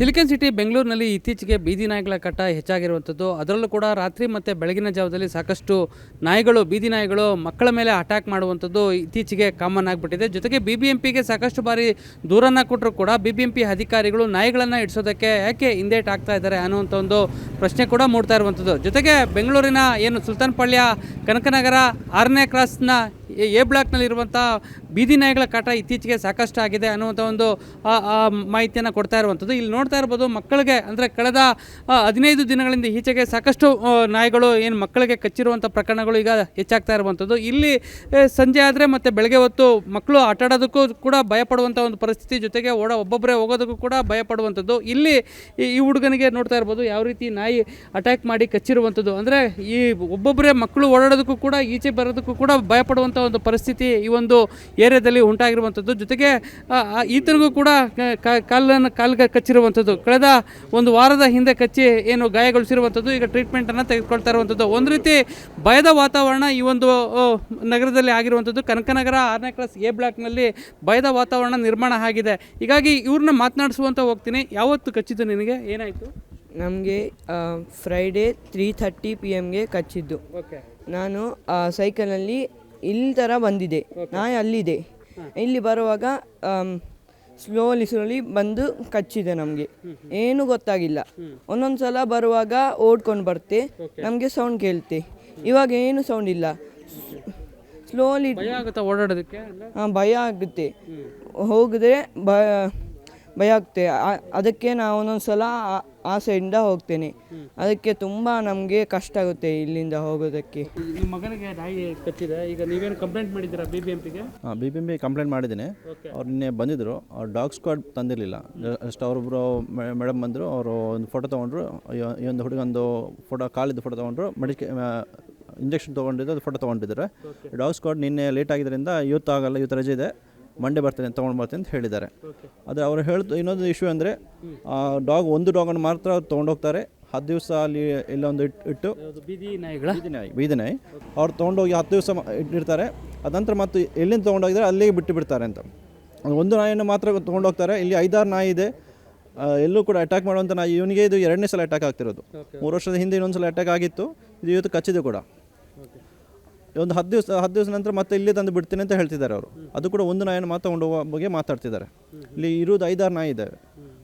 Silicon city ಬೆಂಗಳೂರಿನಲ್ಲಿ ಇತ್ತೀಚೆಗೆ ಬೀದಿ ನಾಯಿಗಳ ಕಟ್ಟ ಹೆಚ್ಚಾಗಿರುವಂಥದ್ದು. ಅದರಲ್ಲೂ ಕೂಡ ರಾತ್ರಿ ಮತ್ತು ಬೆಳಗಿನ ಜಾವದಲ್ಲಿ ಸಾಕಷ್ಟು ನಾಯಿಗಳು, ಬೀದಿ ನಾಯಿಗಳು ಮಕ್ಕಳ ಮೇಲೆ ಅಟ್ಯಾಕ್ ಮಾಡುವಂಥದ್ದು ಇತ್ತೀಚೆಗೆ ಕಾಮನ್ ಆಗಿಬಿಟ್ಟಿದೆ. ಜೊತೆಗೆ ಬಿ ಬಿ ಎಂ ಪಿಗೆ ಸಾಕಷ್ಟು ಬಾರಿ ದೂರನ್ನು ಕೊಟ್ಟರು ಕೂಡ ಬಿ ಬಿ ಎಂ ಪಿ ಅಧಿಕಾರಿಗಳು ನಾಯಿಗಳನ್ನು ಇಡಿಸೋದಕ್ಕೆ ಯಾಕೆ ಹಿಂದೇಟ್ ಆಗ್ತಾ ಇದ್ದಾರೆ ಅನ್ನುವಂಥ ಒಂದು ಪ್ರಶ್ನೆ ಕೂಡ ಮೂಡ್ತಾ ಇರುವಂಥದ್ದು. ಜೊತೆಗೆ ಬೆಂಗಳೂರಿನ ಏನು ಸುಲ್ತಾನ್ ಪಾಳ್ಯ, ಕನಕನಗರ, ಆರನೇ ಕ್ರಾಸ್ನ ಎ ಬ್ಲಾಕ್ನಲ್ಲಿರುವಂಥ ಬೀದಿ ನಾಯಿಗಳ ಕಾಟ ಇತ್ತೀಚೆಗೆ ಸಾಕಷ್ಟು ಆಗಿದೆ ಅನ್ನುವಂಥ ಒಂದು ಮಾಹಿತಿಯನ್ನು ಕೊಡ್ತಾ ಇರುವಂಥದ್ದು. ಇಲ್ಲಿ ನೋಡ್ತಾ ಇರ್ಬೋದು ಮಕ್ಕಳಿಗೆ, ಅಂದರೆ ಕಳೆದ ಹದಿನೈದು ದಿನಗಳಿಂದ ಈಚೆಗೆ ಸಾಕಷ್ಟು ನಾಯಿಗಳು ಏನು ಮಕ್ಕಳಿಗೆ ಕಚ್ಚಿರುವಂಥ ಪ್ರಕರಣಗಳು ಈಗ ಹೆಚ್ಚಾಗ್ತಾ ಇರುವಂಥದ್ದು. ಇಲ್ಲಿ ಸಂಜೆ ಆದರೆ ಮತ್ತು ಬೆಳಗ್ಗೆ ಹೊತ್ತು ಮಕ್ಕಳು ಆಟಾಡೋದಕ್ಕೂ ಕೂಡ ಭಯಪಡುವಂಥ ಒಂದು ಪರಿಸ್ಥಿತಿ ಜೊತೆಗೆ ಓಡ, ಒಬ್ಬೊಬ್ಬರೇ ಹೋಗೋದಕ್ಕೂ ಕೂಡ ಭಯಪಡುವಂಥದ್ದು. ಇಲ್ಲಿ ಈ ಹುಡುಗನಿಗೆ ನೋಡ್ತಾ ಇರ್ಬೋದು ಯಾವ ರೀತಿ ನಾಯಿ ಅಟ್ಯಾಕ್ ಮಾಡಿ ಕಚ್ಚಿರುವಂಥದ್ದು. ಅಂದರೆ ಈ ಒಬ್ಬೊಬ್ಬರೇ ಮಕ್ಕಳು ಓಡಾಡೋದಕ್ಕೂ ಕೂಡ, ಈಚೆ ಬರೋದಕ್ಕೂ ಕೂಡ ಭಯಪಡುವಂಥ ಒಂದು ಪರಿಸ್ಥಿತಿ ಈ ಒಂದು ಏರಿಯಾದಲ್ಲಿ ಉಂಟಾಗಿರುವಂಥದ್ದು. ಜೊತೆಗೆ ಈತನಿಗೂ ಕೂಡ ಕಾಲನ್ನು ಕಾಲ್ಗೆ ಕಚ್ಚಿರುವಂಥದ್ದು. ಕಳೆದ ಒಂದು ವಾರದ ಹಿಂದೆ ಕಚ್ಚಿ ಏನು ಗಾಯಗೊಳಿಸಿರುವಂಥದ್ದು ಈಗ ಟ್ರೀಟ್ಮೆಂಟನ್ನು ತೆಗೆದುಕೊಳ್ತಾ ಇರುವಂಥದ್ದು. ಒಂದು ರೀತಿ ಭಯದ ವಾತಾವರಣ ಈ ಒಂದು ನಗರದಲ್ಲಿ ಆಗಿರುವಂಥದ್ದು. ಕನಕನಗರ ಆರನೇ ಕ್ಲಾಸ್ ಎ ಬ್ಲಾಕ್ನಲ್ಲಿ ಭಯದ ವಾತಾವರಣ ನಿರ್ಮಾಣ ಆಗಿದೆ. ಹೀಗಾಗಿ ಇವ್ರನ್ನ ಮಾತನಾಡಿಸುವಂತ ಹೋಗ್ತೀನಿ. ಯಾವತ್ತು ಕಚ್ಚಿದ್ದು ನಿನಗೆ? ಏನಾಯಿತು? ನಮಗೆ ಫ್ರೈಡೇ ತ್ರೀ ಥರ್ಟಿ ಪಿ ಎಮ್ಗೆ ಕಚ್ಚಿದ್ದು. ಓಕೆ. ನಾನು ಸೈಕಲಲ್ಲಿ ಇಲ್ಲಿ ಥರ ಬಂದಿದೆ. ನಾಯಿ ಅಲ್ಲಿದೆ. ಇಲ್ಲಿ ಬರುವಾಗ ಸ್ಲೋಲಿ ಸ್ಲೋಲಿ ಬಂದು ಕಚ್ಚಿದೆ ನಮಗೆ. ಏನೂ ಗೊತ್ತಾಗಿಲ್ಲ. ಒಂದೊಂದು ಸಲ ಬರುವಾಗ ಓಡ್ಕೊಂಡು ಬರ್ತೆ ನಮಗೆ ಸೌಂಡ್ ಕೇಳ್ತೆ. ಇವಾಗ ಏನು ಸೌಂಡ್ ಇಲ್ಲ. ಸ್ಲೋಲಿ ಭಯ ಆಗುತ್ತಾ ಓಡಾಡೋದಕ್ಕೆ ಹಾಂ ಭಯ ಆಗುತ್ತೆ. ಹೋಗಿದ್ರೆ ಭಯ ಭಯ ಆಗುತ್ತೆ ಅದಕ್ಕೆ ನಾವು ಒಂದೊಂದು ಸಲ ಆ- ಆ ಸೈಡಿಂದ ಹೋಗ್ತೇನೆ. ಅದಕ್ಕೆ ತುಂಬ ನಮಗೆ ಕಷ್ಟ ಆಗುತ್ತೆ ಇಲ್ಲಿಂದ ಹೋಗೋದಕ್ಕೆ. ನಿಮ್ಮ ಮಗನಿಗೆ ನಾಯಿ ಕಚ್ಚಿದೆ ಈಗ ನೀವೇನು ಕಂಪ್ಲೇಂಟ್ ಮಾಡಿದ್ದೀರಾ ಬಿ ಬಿ ಎಂ ಪಿಗೆ ಹಾಂ B B M P complaint ಮಾಡಿದ್ದೀನಿ. ಅವ್ರು ನಿನ್ನೆ ಬಂದಿದ್ದರು ಅವ್ರು ಡಾಗ್ ಸ್ಕ್ವಾಡ್ ತಂದಿರಲಿಲ್ಲ. ಜಸ್ಟ್ ಅವರೊಬ್ಬರು ಮೇಡಮ್ ಬಂದರು ಅವರು ಒಂದು ಫೋಟೋ ತೊಗೊಂಡ್ರು ಈ- ಈ ಒಂದು ಹುಡುಗಂದು ಫೋಟೋ ಕಾಲಿದ್ದು ಫೋಟೋ ತೊಗೊಂಡ್ರು ಮೆಡಿಕೆ ಇಂಜೆಕ್ಷನ್ ತೊಗೊಂಡಿದ್ದು ಅದು ಫೋಟೋ ತೊಗೊಂಡಿದ್ದಾರೆ. ಡಾಗ್ ಸ್ಕ್ವಾಡ್ ನಿನ್ನೆ ಲೇಟ್ ಆಗಿದ್ದರಿಂದ ಇವತ್ತು ಆಗಲ್ಲ ಇವತ್ತು ರಜೆ ಇದೆ. ಮಂಡೇ ಬರ್ತೇನೆ ತೊಗೊಂಡು ಬರ್ತೇನೆ ಅಂತ ಹೇಳಿದ್ದಾರೆ. ಆದರೆ ಅವರು ಹೇಳಿದ ಇನ್ನೊಂದು ಇಶ್ಯೂ ಅಂದರೆ ಡಾಗ್ ಒಂದು ಡಾಗನ್ನು ಮಾತ್ರ ತೊಗೊಂಡೋಗ್ತಾರೆ ಹತ್ತು ದಿವಸ ಅಲ್ಲಿ ಇಲ್ಲೊಂದು ಇಟ್ಟು ಇಟ್ಟು ಬೀದಿ ನಾಯಿಗಳ? ಬೀದಿ ನಾಯಿ ಬೀದಿ ನಾಯಿ. ಅವ್ರು ತೊಗೊಂಡೋಗಿ ಹತ್ತು ದಿವಸ ಇಟ್ಟಿರ್ತಾರೆ. ಅದಂತರ ಮತ್ತು ಎಲ್ಲಿಂದ ತೊಗೊಂಡೋಗಿದ್ರೆ ಅಲ್ಲಿಗೆ ಬಿಟ್ಟು ಬಿಡ್ತಾರೆ ಅಂತ. ಒಂದು ನಾಯಿಯನ್ನು ಮಾತ್ರ ತೊಗೊಂಡೋಗ್ತಾರೆ ಇಲ್ಲಿ ಐದಾರು ನಾಯಿ ಇದೆ. ಎಲ್ಲೂ ಕೂಡ ಅಟ್ಯಾಕ್ ಮಾಡುವಂಥ ನಾಯಿ ಇವನಿಗೆ ಇದು ಎರಡನೇ ಸಲ ಅಟ್ಯಾಕ್ ಆಗ್ತಿರೋದು. ಮೂರು ವರ್ಷದ ಹಿಂದೆ ಇನ್ನೊಂದು ಸಲ ಅಟ್ಯಾಕ್ ಆಗಿತ್ತು. ಇದು ಇವತ್ತು ಕಚ್ಚಿದೆ ಕೂಡ. ಒಂದು ಹತ್ತು ದಿವಸ ಹತ್ತು ದಿವಸ ನಂತರ ಮತ್ತೆ ಇಲ್ಲೇ ತಂದು ಬಿಡ್ತೀನಿ ಅಂತ ಹೇಳ್ತಿದ್ದಾರೆ ಅವರು. ಅದು ಕೂಡ ಒಂದು ನಾಯಿನ ಮಾತ್ರ ತಗೊಂಡು ಹೋಗೋ ಬಗ್ಗೆ ಮಾತಾಡ್ತಿದ್ದಾರೆ. ಇಲ್ಲಿ ಇರೋದು ಐದಾರು ನಾಯಿ ಇದ್ದಾವೆ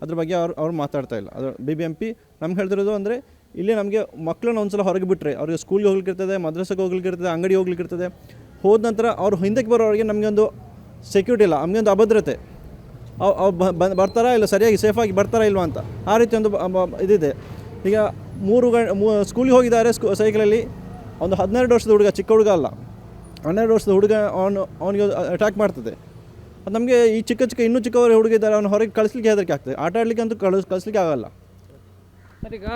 ಅದ್ರ ಬಗ್ಗೆ ಅವ್ರು ಅವ್ರು ಮಾತಾಡ್ತಾ ಇಲ್ಲ. ಅದು ಬಿ ಬಿ ಎಂ ಪಿ ನಮ್ಗೆ ಹೇಳ್ತಿರೋದು ಅಂದರೆ ಇಲ್ಲಿ ನಮಗೆ ಮಕ್ಕಳನ್ನ ಒಂದ್ಸಲ ಹೊರಗೆ ಬಿಟ್ಟರೆ ಅವ್ರಿಗೆ ಸ್ಕೂಲ್ಗೆ ಹೋಗ್ಲಿಕ್ಕಿರ್ತದೆ, ಮದ್ರಸೆಗೆ ಹೋಗ್ಲಿಕ್ಕಿರ್ತದೆ ಅಂಗಡಿ ಹೋಗ್ಲಿಕ್ಕಿರ್ತದೆ, ಹೋದ ನಂತರ ಅವ್ರು ಹಿಂದಕ್ಕೆ ಬರೋರಿಗೆ ನಮಗೆ ಒಂದು ಸೆಕ್ಯೂರಿಟಿ ಇಲ್ಲ, ನಮಗೆ ಒಂದು ಅಭದ್ರತೆ. ಅವು ಬರ್ತಾರಾ ಇಲ್ಲ ಸರಿಯಾಗಿ ಸೇಫಾಗಿ ಬರ್ತಾರಾ ಇಲ್ವಾ ಅಂತ. ಆ ರೀತಿ ಒಂದು ಇದಿದೆ. ಈಗ ಮೂರು ಗಂಟೆ ಸ್ಕೂಲಿಗೆ ಹೋಗಿದ್ದಾರೆ ಸ್ಕೂ ಸೈಕಲಲ್ಲಿ ಒಂದು ಹದಿನೆರಡು ವರ್ಷದ ಹುಡುಗ ಚಿಕ್ಕ ಹುಡುಗ ಅಲ್ಲ. ಹನ್ನೆರಡು ವರ್ಷದ ಹುಡುಗ ಅವನು ಅವನಿಗೆ ಅಟ್ಯಾಕ್ ಮಾಡ್ತದೆ. ಅದು ನಮಗೆ ಈ ಚಿಕ್ಕ ಚಿಕ್ಕ ಇನ್ನೂ ಚಿಕ್ಕವರು ಹುಡುಗ ಇದ್ದಾರೆ ಅವನು ಹೊರಗೆ ಕಳಿಸ್ಲಿಕ್ಕೆ ಹೆದರಿಕೆ ಆಗ್ತದೆ. ಆಟ ಆಡಲಿಕ್ಕೆ ಅಂತೂ ಕಳಿಸ್ ಕಳಿಸ್ಲಿಕ್ಕೆ ಆಗಲ್ಲ. ಸರ್ ಈಗ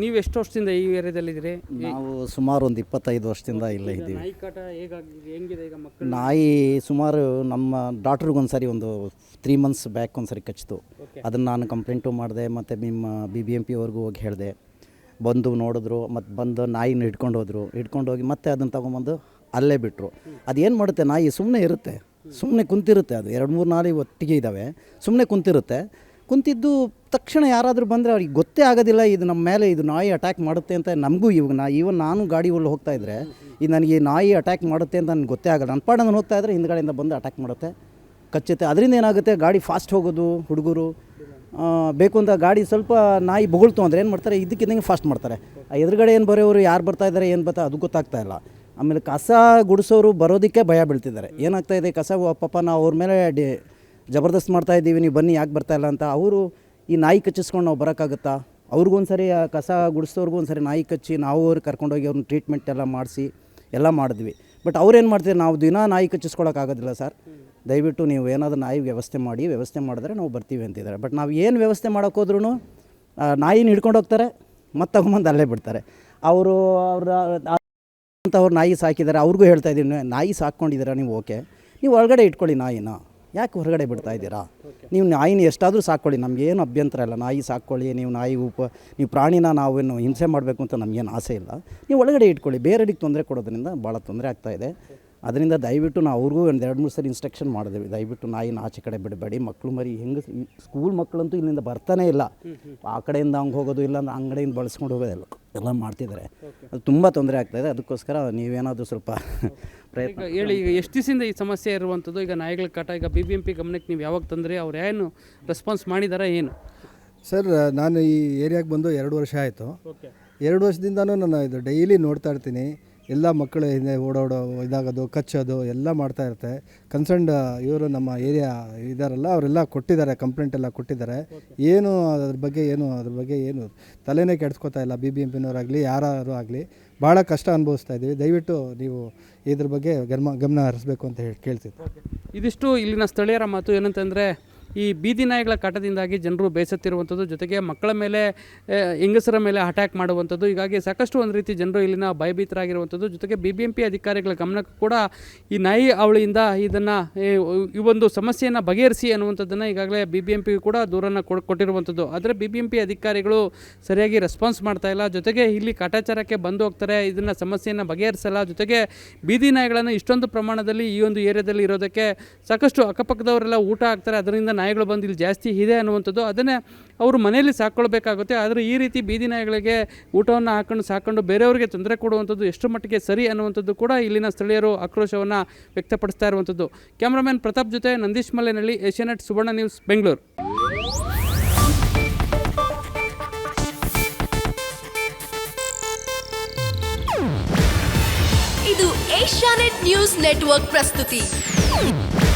ನೀವು ಎಷ್ಟು ವರ್ಷದಿಂದ ಈ ಏರಿಯಾದಲ್ಲಿ ಇದ್ದೀರಿ? ನಾವು ಸುಮಾರು ಒಂದು ಇಪ್ಪತ್ತೈದು ವರ್ಷದಿಂದ ಇಲ್ಲೇ ಇದ್ದೀವಿ. ನಾಯಿ ಕಾಟ ಹೇಗಾಗಿದೆ ಹೆಂಗಿದೆ ಈಗ ಮಕ್ಕಳು? ನಾಯಿ ಸುಮಾರು ನಮ್ಮ ಡಾಕ್ಟ್ರಿಗೊಂದ್ಸರಿ ಒಂದು ಸರಿ ಒಂದು ತ್ರೀ ಮಂತ್ಸ್ ಬ್ಯಾಕ್ ಒಂದ್ಸರಿ ಕಚ್ಚಿತು. ಅದನ್ನು ನಾನು ಕಂಪ್ಲೇಂಟು ಮಾಡಿದೆ ಮತ್ತು ನಿಮ್ಮ ಬಿ ಬಿ ಎಂ ಪಿ ಅವ್ರಿಗೂ ಹೋಗಿ ಹೇಳಿದೆ. ಬಂದು ನೋಡಿದ್ರು ಮತ್ತು ಬಂದು ನಾಯಿನ ಹಿಡ್ಕೊಂಡು ಹೋದರು. ಹಿಡ್ಕೊಂಡು ಹೋಗಿ ಮತ್ತೆ ಅದನ್ನು ತೊಗೊಂಬಂದು ಅಲ್ಲೇ ಬಿಟ್ಟರು ಅದೇನು ಮಾಡುತ್ತೆ, ನಾಯಿ ಸುಮ್ಮನೆ ಇರುತ್ತೆ. ಸುಮ್ಮನೆ ಕುಂತಿರುತ್ತೆ ಅದು. ಎರಡು, ಮೂರು ನಾಯಿ ಒಟ್ಟಿಗೆ ಇದ್ದಾವೆ ಸುಮ್ಮನೆ ಕುಂತಿರುತ್ತೆ. ಕುಂತಿದ್ದು ತಕ್ಷಣ ಯಾರಾದರೂ ಬಂದರೆ ಅವ್ರಿಗೆ ಗೊತ್ತೇ ಆಗೋದಿಲ್ಲ, ಇದು ನಮ್ಮ ಮೇಲೆ ಇದು ನಾಯಿ ಅಟ್ಯಾಕ್ ಮಾಡುತ್ತೆ ಅಂತ ನಮಗೂ ಇವಾಗ ನಾ, ಈವನ್ ನಾನು ಗಾಡಿ ಒಳ್ಳೆ ಹೋಗ್ತಾ ಇದ್ದರೆ ಇದು ನನಗೆ ನಾಯಿ ಅಟ್ಯಾಕ್ ಮಾಡುತ್ತೆ ಅಂತ ನನಗೆ ಗೊತ್ತೇ ಆಗಲ್ಲ. ನನ್ನ ಪಾಡ ನಾನು ಹೋಗ್ತಾ ಇದ್ದರೆ ಹಿಂದ್ಗಡೆಯಿಂದ ಬಂದು ಅಟ್ಯಾಕ್ ಮಾಡುತ್ತೆ. ಕಚ್ಚುತ್ತೆ ಅದರಿಂದ ಏನಾಗುತ್ತೆ, ಗಾಡಿ ಫಾಸ್ಟ್ ಹೋಗೋದು, ಹುಡುಗರು ಬೇಕು ಅಂತ ಗಾಡಿ ಸ್ವಲ್ಪ ನಾಯಿ ಬೊಗಳ್ತು ಅಂದರೆ ಏನು ಮಾಡ್ತಾರೆ? ಇದಕ್ಕಿದ್ದಂಗೆ ಫಾಸ್ಟ್ ಮಾಡ್ತಾರೆ. ಎದುರುಗಡೆ ಏನು ಬರೋರು ಯಾರು ಬರ್ತಾ ಇದ್ದಾರೆ ಏನು ಬರ್ತಾ ಅದು ಗೊತ್ತಾಗ್ತಾ ಇಲ್ಲ. ಆಮೇಲೆ ಕಸ ಗುಡಿಸೋರು ಬರೋದಕ್ಕೆ ಭಯ ಬೀಳ್ತಿದ್ದಾರೆ. ಏನಾಗ್ತಾ ಇದೆ ಕಸ ಪಾಪ ನಾವು ಅವ್ರ ಮೇಲೆ ಡಿ, ಜಬರ್ದಸ್ತ್ ಮಾಡ್ತಾ ಇದ್ದೀವಿ, ನೀವು ಬನ್ನಿ, ಯಾಕೆ ಬರ್ತಾ ಇಲ್ಲ ಅಂತ ಅವರು ಈ ನಾಯಿ ಕಚ್ಚಿಸ್ಕೊಂಡು ನಾವು ಬರೋಕ್ಕಾಗುತ್ತಾ? ಅವ್ರಿಗೊಂದು ಸರಿ ಆ ಕಸ ಗುಡಿಸೋರ್ಗೂ ಒಂದ್ಸರಿ ನಾಯಿ ಕಚ್ಚಿ ನಾವು ಅವ್ರು ಕರ್ಕೊಂಡೋಗಿ ಅವ್ರನ್ನ ಟ್ರೀಟ್ಮೆಂಟ್ ಎಲ್ಲ ಮಾಡಿಸಿ, ಎಲ್ಲ ಮಾಡಿದ್ವಿ. ಬಟ್ ಅವ್ರೇನು ಮಾಡ್ತೀವಿ ನಾವು ದಿನ ನಾಯಿ ಕಚ್ಚಿಸ್ಕೊಳಕ್ಕಾಗೋದಿಲ್ಲ ಸರ್ ದಯವಿಟ್ಟು ನೀವು ಏನಾದರೂ ನಾಯಿ ವ್ಯವಸ್ಥೆ ಮಾಡಿ, ವ್ಯವಸ್ಥೆ ಮಾಡಿದ್ರೆ ನಾವು ಬರ್ತೀವಿ ಅಂತಿದ್ದಾರೆ. ಬಟ್ ನಾವು ಏನು ವ್ಯವಸ್ಥೆ ಮಾಡೋಕ್ಕೋದ್ರೂ ನಾಯಿನ ಹಿಡ್ಕೊಂಡು ಹೋಗ್ತಾರೆ, ಮತ್ತೆ ತಗೊಂಬಂದು ಅಲ್ಲೇ ಬಿಡ್ತಾರೆ. ಅವರು, ಅವ್ರ ಅಂತ ಅವ್ರು ನಾಯಿ ಸಾಕಿದ್ದಾರೆ ಅವ್ರಿಗೂ ಹೇಳ್ತಾ ಇದ್ದೀನಿ ನಾಯಿ ಸಾಕ್ಕೊಂಡಿದ್ದೀರಾ ನೀವು? ಓಕೆ. ನೀವು ಹೊರಗಡೆ ಇಟ್ಕೊಳ್ಳಿ ನಾಯಿನ. ಯಾಕೆ ಹೊರಗಡೆ ಬಿಡ್ತಾ ಇದ್ದೀರಾ? ನೀವು ನಾಯಿನ ಎಷ್ಟಾದರೂ ಸಾಕ್ಕೊಳ್ಳಿ ನಮಗೇನು ಅಭ್ಯಂತರ ಇಲ್ಲ. ನಾಯಿ ಸಾಕ್ಕೊಳ್ಳಿ, ನೀವು ನಾಯಿ ಉಪ, ನೀವು ಪ್ರಾಣಿನ ನಾವೇನು ಹಿಂಸೆ ಮಾಡಬೇಕು ಅಂತ ನಮಗೇನು ಆಸೆ ಇಲ್ಲ. ನೀವು ಒಳಗಡೆ ಇಟ್ಕೊಳ್ಳಿ. ಬೇರೆಯವ್ರಿಗೆ ತೊಂದರೆ ಕೊಡೋದ್ರಿಂದ ಭಾಳ ತೊಂದರೆ ಆಗ್ತಾಯಿದೆ ಅದರಿಂದ ದಯವಿಟ್ಟು ನಾವು ಅವ್ರಿಗೂ ಒಂದು ಎರಡು ಮೂರು ಸರಿ ಇನ್ಸ್ಟ್ರಕ್ಷನ್ ಮಾಡಿದ್ವಿ. ದಯವಿಟ್ಟು ನಾಯಿನ ಆಚೆ ಕಡೆ ಬಿಡಬೇಡಿ. ಮಕ್ಕಳು ಮರಿ ಹೆಂಗೆ ಸ್ಕೂಲ್ ಮಕ್ಕಳಂತೂ ಇಲ್ಲಿಂದ ಬರ್ತಾನೆ ಇಲ್ಲ. ಆ ಕಡೆಯಿಂದ ಹಂಗೆ ಹೋಗೋದು ಇಲ್ಲ ಅಂದ್ರೆ ಅಂಗಡಿಯಿಂದ ಬಳಸ್ಕೊಂಡು ಹೋಗೋದಿಲ್ಲ ಎಲ್ಲ ಮಾಡ್ತಿದ್ದಾರೆ. ಅದು ತುಂಬ ತೊಂದರೆ ಆಗ್ತಾಯಿದೆ ಅದಕ್ಕೋಸ್ಕರ ನೀವೇನಾದರೂ ಸ್ವಲ್ಪ ಪ್ರಯತ್ನ ಈಗ ಹೇಳಿ ಈಗ ಎಷ್ಟು ದಿವಸದಿಂದ ಈ ಸಮಸ್ಯೆ ಇರುವಂಥದ್ದು? ಈಗ ನಾಯಿಗಳ ಕಾಟ ಈಗ ಬಿ ಬಿ ಎಂ ಪಿ ಗಮನಕ್ಕೆ ನೀವು ಯಾವಾಗ ತಂದರೆ? ಅವ್ರು ಏನು ರೆಸ್ಪಾನ್ಸ್ ಮಾಡಿದಾರಾ ಏನು? ಸರ್ ನಾನು ಈ ಏರಿಯಾಗೆ ಬಂದು ಎರಡು ವರ್ಷ ಆಯಿತು. ಎರಡು ವರ್ಷದಿಂದನೂ ನಾನು ಇದು ಡೈಲಿ ನೋಡ್ತಾ ಇರ್ತೀನಿ. ಎಲ್ಲ ಮಕ್ಕಳು ಹಿಂದೆ ಓಡಾಡೋ, ಇದಾಗೋದು, ಕಚ್ಚೋದು ಎಲ್ಲ ಮಾಡ್ತಾ ಇರುತ್ತೆ. ಕನ್ಸರ್ನ್ಡ್ ಇವರು ನಮ್ಮ ಏರಿಯಾ ಇದಾರಲ್ಲ, ಅವರೆಲ್ಲ ಕೊಟ್ಟಿದ್ದಾರೆ ಕಂಪ್ಲೇಂಟ್ ಎಲ್ಲ ಕೊಟ್ಟಿದ್ದಾರೆ. ಏನು ಅದ್ರ ಬಗ್ಗೆ, ಏನು ಅದ್ರ ಬಗ್ಗೆ ಏನು ತಲೆನೇ ಕೆಡ್ಸ್ಕೊತಾ ಇಲ್ಲ ಬಿ ಬಿ ಎಂ ಪಿನವರಾಗಲಿ ಯಾರು ಆಗಲಿ. ಭಾಳ ಕಷ್ಟ ಅನುಭವಿಸ್ತಾ ಇದ್ದೀವಿ. ದಯವಿಟ್ಟು ನೀವು ಇದ್ರ ಬಗ್ಗೆ ಗಮನ ಗಮನ ಹರಿಸ್ಬೇಕು ಅಂತ ಹೇಳಿ ಕೇಳ್ತಿದ್ದೆ. ಇದಿಷ್ಟು ಇಲ್ಲಿನ ಸ್ಥಳೀಯರ ಮಾತು ಏನಂತಂದರೆ ಈ ಬೀದಿ ನಾಯಿಗಳ ಕಾಟದಿಂದಾಗಿ ಜನರು ಬೇಸತ್ತಿರುವಂಥದ್ದು, ಜೊತೆಗೆ ಮಕ್ಕಳ ಮೇಲೆ ಹೆಂಗಸರ ಮೇಲೆ ಅಟ್ಯಾಕ್ ಮಾಡುವಂಥದ್ದು. ಹೀಗಾಗಿ ಸಾಕಷ್ಟು ಒಂದು ರೀತಿ ಜನರು ಇಲ್ಲಿನ ಭಯಭೀತರಾಗಿರುವಂಥದ್ದು. ಜೊತೆಗೆ ಬಿ ಬಿ ಎಂ ಪಿ ಅಧಿಕಾರಿಗಳ ಗಮನಕ್ಕೂ ಕೂಡ ಈ ನಾಯಿ ಅವಳಿಯಿಂದ ಇದನ್ನು ಈ ಒಂದು ಸಮಸ್ಯೆಯನ್ನು ಬಗೆಹರಿಸಿ ಅನ್ನುವಂಥದ್ದನ್ನು ಈಗಾಗಲೇ ಬಿ ಬಿ ಎಂ ಪಿ ಕೂಡ ದೂರನ್ನು ಕೊಡ್, ಕೊಟ್ಟಿರುವಂಥದ್ದು. ಆದರೆ ಬಿ ಬಿ ಎಂ ಪಿ ಅಧಿಕಾರಿಗಳು ಸರಿಯಾಗಿ ರೆಸ್ಪಾನ್ಸ್ ಮಾಡ್ತಾ ಇಲ್ಲ. ಜೊತೆಗೆ ಇಲ್ಲಿ ಕಾಟಾಚಾರಕ್ಕೆ ಬಂದು ಹೋಗ್ತಾರೆ, ಇದನ್ನು ಸಮಸ್ಯೆಯನ್ನು ಬಗೆಹರಿಸಲ್ಲ. ಜೊತೆಗೆ ಬೀದಿ ನಾಯಿಗಳನ್ನು ಇಷ್ಟೊಂದು ಪ್ರಮಾಣದಲ್ಲಿ ಈ ಒಂದು ಏರಿಯಾದಲ್ಲಿ ಇರೋದಕ್ಕೆ ಸಾಕಷ್ಟು ಅಕ್ಕಪಕ್ಕದವರೆಲ್ಲ ಊಟ ಹಾಕ್ತಾರೆ. ಅದರಿಂದ ನಾಯಿಗಳು ಬಂದು ಇಲ್ಲಿ ಜಾಸ್ತಿ ಇದೆ ಅನ್ನುವಂಥದ್ದು ಅದನ್ನೇ ಅವರು ಮನೆಯಲ್ಲಿ ಸಾಕ್ಕೊಳ್ಬೇಕಾಗುತ್ತೆ. ಆದರೆ ಈ ರೀತಿ ಬೀದಿ ನಾಯಿಗಳಿಗೆ ಊಟವನ್ನು ಹಾಕೊಂಡು ಸಾಕೊಂಡು ಬೇರೆಯವರಿಗೆ ತೊಂದರೆ ಕೊಡುವಂಥದ್ದು ಎಷ್ಟು ಮಟ್ಟಿಗೆ ಸರಿ ಅನ್ನುವಂಥದ್ದು ಕೂಡ ಇಲ್ಲಿನ ಸ್ಥಳೀಯರು ಆಕ್ರೋಶವನ್ನು ವ್ಯಕ್ತಪಡಿಸ್ತಾ ಇರುವಂಥದ್ದು. ಕ್ಯಾಮ್ರಾಮ್ಯಾನ್ ಪ್ರತಾಪ್ ಜೊತೆ ನಂದೀಶ್ ಮಲೆನಳ್ಳಿ ಏಷ್ಯಾನೆಟ್ ಸುವರ್ಣ ನ್ಯೂಸ್, ಬೆಂಗಳೂರು. ಇದು ಏಷ್ಯಾನೆಟ್ ನ್ಯೂಸ್ ನೆಟ್ವರ್ಕ್ ಪ್ರಸ್ತುತಿ.